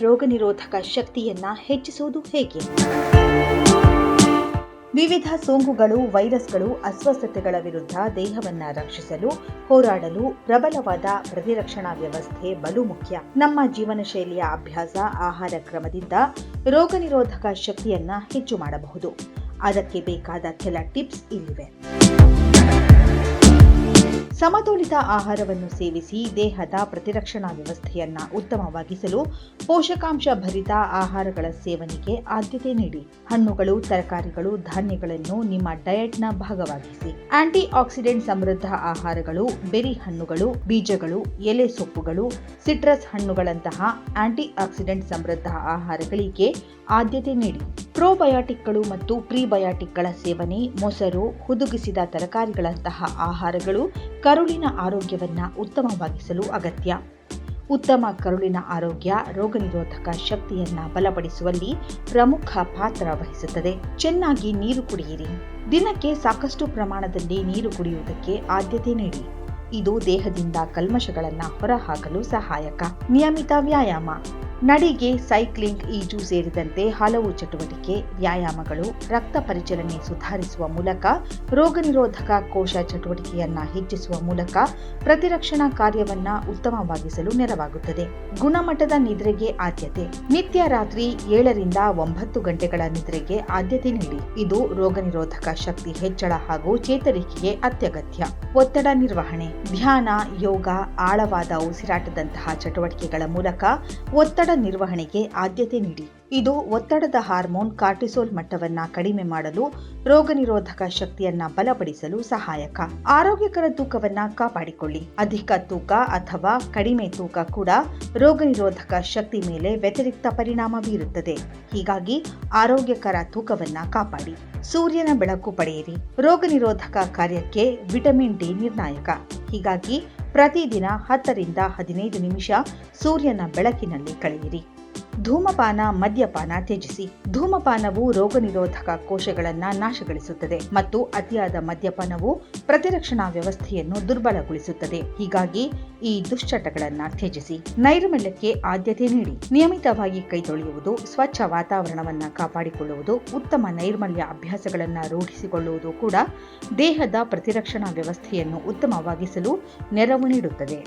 ರೋಗನಿರೋಧಕ ಶಕ್ತಿಯನ್ನ ಹೆಚ್ಚಿಸುವುದು ಹೇಗೆ? ವಿವಿಧ ಸೋಂಕುಗಳು, ವೈರಸ್ಗಳು, ಅಸ್ವಸ್ಥತೆಗಳ ವಿರುದ್ಧ ದೇಹವನ್ನ ರಕ್ಷಿಸಲು, ಹೋರಾಡಲು ಪ್ರಬಲವಾದ ಪ್ರತಿರಕ್ಷಣಾ ವ್ಯವಸ್ಥೆ ಬಲು ಮುಖ್ಯ. ನಮ್ಮ ಜೀವನ ಶೈಲಿಯ ಅಭ್ಯಾಸ, ಆಹಾರ ಕ್ರಮದಿಂದ ರೋಗನಿರೋಧಕ ಶಕ್ತಿಯನ್ನ ಹೆಚ್ಚು ಮಾಡಬಹುದು. ಅದಕ್ಕೆ ಬೇಕಾದ ಕೆಲ ಟಿಪ್ಸ್ ಇಲ್ಲಿವೆ. ಸಮತೋಲಿತ ಆಹಾರವನ್ನು ಸೇವಿಸಿ ದೇಹದ ಪ್ರತಿರಕ್ಷಣಾ ವ್ಯವಸ್ಥೆಯನ್ನು ಉತ್ತಮವಾಗಿಸಲು ಪೋಷಕಾಂಶ ಭರಿತ ಆಹಾರಗಳ ಸೇವನೆಗೆ ಆದ್ಯತೆ ನೀಡಿ. ಹಣ್ಣುಗಳು, ತರಕಾರಿಗಳು, ಧಾನ್ಯಗಳನ್ನು ನಿಮ್ಮ ಡಯಟ್ನ ಭಾಗವಾಗಿಸಿ. ಆಂಟಿ ಆಕ್ಸಿಡೆಂಟ್ ಸಮೃದ್ಧ ಆಹಾರಗಳು, ಬೆರಿ ಹಣ್ಣುಗಳು, ಬೀಜಗಳು, ಎಲೆ ಸೊಪ್ಪುಗಳು, ಸಿಟ್ರಸ್ ಹಣ್ಣುಗಳಂತಹ ಆಂಟಿ ಆಕ್ಸಿಡೆಂಟ್ ಸಮೃದ್ಧ ಆಹಾರಗಳಿಗೆ ಆದ್ಯತೆ ನೀಡಿ. ಪ್ರೋಬಯಾಟಿಕ್ಗಳು ಮತ್ತು ಪ್ರಿಬಯಾಟಿಕ್ಗಳ ಸೇವನೆ, ಮೊಸರು, ಹುದುಗಿಸಿದ ತರಕಾರಿಗಳಂತಹ ಆಹಾರಗಳು ಕರುಳಿನ ಆರೋಗ್ಯವನ್ನು ಉತ್ತಮವಾಗಿಸಲು ಅಗತ್ಯ. ಉತ್ತಮ ಕರುಳಿನ ಆರೋಗ್ಯ, ರೋಗನಿರೋಧಕ ಶಕ್ತಿಯನ್ನ ಬಲಪಡಿಸುವಲ್ಲಿ ಪ್ರಮುಖ ಪಾತ್ರ ವಹಿಸುತ್ತದೆ. ಚೆನ್ನಾಗಿ ನೀರು ಕುಡಿಯಿರಿ. ದಿನಕ್ಕೆ ಸಾಕಷ್ಟು ಪ್ರಮಾಣದಲ್ಲಿ ನೀರು ಕುಡಿಯುವುದಕ್ಕೆ ಆದ್ಯತೆ ನೀಡಿ. ಇದು ದೇಹದಿಂದ ಕಲ್ಮಶಗಳನ್ನ ಹೊರಹಾಕಲು ಸಹಾಯಕ. ನಿಯಮಿತ ವ್ಯಾಯಾಮ. ನಡಿಗೆ, ಸೈಕ್ಲಿಂಗ್ ಈಜು ಸೇರಿದಂತೆ ಹಲವು ಚಟುವಟಿಕೆ, ವ್ಯಾಯಾಮಗಳು, ರಕ್ತ ಪರಿಚಲನೆ ಸುಧಾರಿಸುವ ಮೂಲಕ ರೋಗನಿರೋಧಕ ಕೋಶ ಚಟುವಟಿಕೆಯನ್ನ ಹೆಚ್ಚಿಸುವ ಮೂಲಕ ಪ್ರತಿರಕ್ಷಣಾ ಕಾರ್ಯವನ್ನ ಉತ್ತಮವಾಗಿಸಲು ನೆರವಾಗುತ್ತದೆ. ಗುಣಮಟ್ಟದ ನಿದ್ರೆಗೆ ಆದ್ಯತೆ. ನಿತ್ಯ ರಾತ್ರಿ ಏಳರಿಂದ ಒಂಬತ್ತು ಗಂಟೆಗಳ ನಿದ್ರೆಗೆ ಆದ್ಯತೆ ನೀಡಿ. ಇದು ರೋಗನಿರೋಧಕ ಶಕ್ತಿ ಹೆಚ್ಚಳ ಹಾಗೂ ಚೇತರಿಕೆಗೆ ಅತ್ಯಗತ್ಯ. ಒತ್ತಡ ನಿರ್ವಹಣೆ. ಧ್ಯಾನ, ಯೋಗ, ಆಳವಾದ ಉಸಿರಾಟದಂತಹ ಚಟುವಟಿಕೆಗಳ ಮೂಲಕ ಒತ್ತಡ ನಿರ್ವಹಣೆಗೆ ಆದ್ಯತೆ ನೀಡಿ. ಇದು ಒತ್ತಡದ ಹಾರ್ಮೋನ್ ಕಾರ್ಟಿಸೋಲ್ ಮಟ್ಟವನ್ನ ಕಡಿಮೆ ಮಾಡಲು ರೋಗನಿರೋಧಕ ಶಕ್ತಿಯನ್ನ ಬಲಪಡಿಸಲು ಸಹಾಯಕ. ಆರೋಗ್ಯಕರ ತೂಕವನ್ನ ಕಾಪಾಡಿಕೊಳ್ಳಿ. ಅಧಿಕ ತೂಕ ಅಥವಾ ಕಡಿಮೆ ತೂಕ ಕೂಡ ರೋಗನಿರೋಧಕ ಶಕ್ತಿ ಮೇಲೆ ವ್ಯತಿರಿಕ್ತ ಪರಿಣಾಮ ಬೀರುತ್ತದೆ. ಹೀಗಾಗಿ ಆರೋಗ್ಯಕರ ತೂಕವನ್ನ ಕಾಪಾಡಿ. ಸೂರ್ಯನ ಬೆಳಕು ಪಡೆಯಿರಿ. ರೋಗನಿರೋಧಕ ಕಾರ್ಯಕ್ಕೆ ವಿಟಮಿನ್ ಡಿ ನಿರ್ಣಾಯಕ. ಹೀಗಾಗಿ ಪ್ರತಿದಿನ ಹತ್ತರಿಂದ ಹದಿನೈದು ನಿಮಿಷ ಸೂರ್ಯನ ಬೆಳಕಿನಲ್ಲಿ ಕಳೆಯಿರಿ. ಧೂಮಪಾನ, ಮದ್ಯಪಾನ ತ್ಯಜಿಸಿ. ಧೂಮಪಾನವು ರೋಗನಿರೋಧಕ ಕೋಶಗಳನ್ನ ನಾಶಗೊಳಿಸುತ್ತದೆ ಮತ್ತು ಅತಿಯಾದ ಮದ್ಯಪಾನವು ಪ್ರತಿರಕ್ಷಣಾ ವ್ಯವಸ್ಥೆಯನ್ನು ದುರ್ಬಲಗೊಳಿಸುತ್ತದೆ. ಹೀಗಾಗಿ ಈ ದುಶ್ಚಟಗಳನ್ನ ತ್ಯಜಿಸಿ. ನೈರ್ಮಲ್ಯಕ್ಕೆ ಆದ್ಯತೆ ನೀಡಿ. ನಿಯಮಿತವಾಗಿ ಕೈ ತೊಳೆಯುವುದು, ಸ್ವಚ್ಛ ವಾತಾವರಣವನ್ನ ಕಾಪಾಡಿಕೊಳ್ಳುವುದು, ಉತ್ತಮ ನೈರ್ಮಲ್ಯ ಅಭ್ಯಾಸಗಳನ್ನು ರೂಢಿಸಿಕೊಳ್ಳುವುದು ಕೂಡ ದೇಹದ ಪ್ರತಿರಕ್ಷಣಾ ವ್ಯವಸ್ಥೆಯನ್ನು ಉತ್ತಮವಾಗಿಸಲು ನೆರವು ನೀಡುತ್ತದೆ.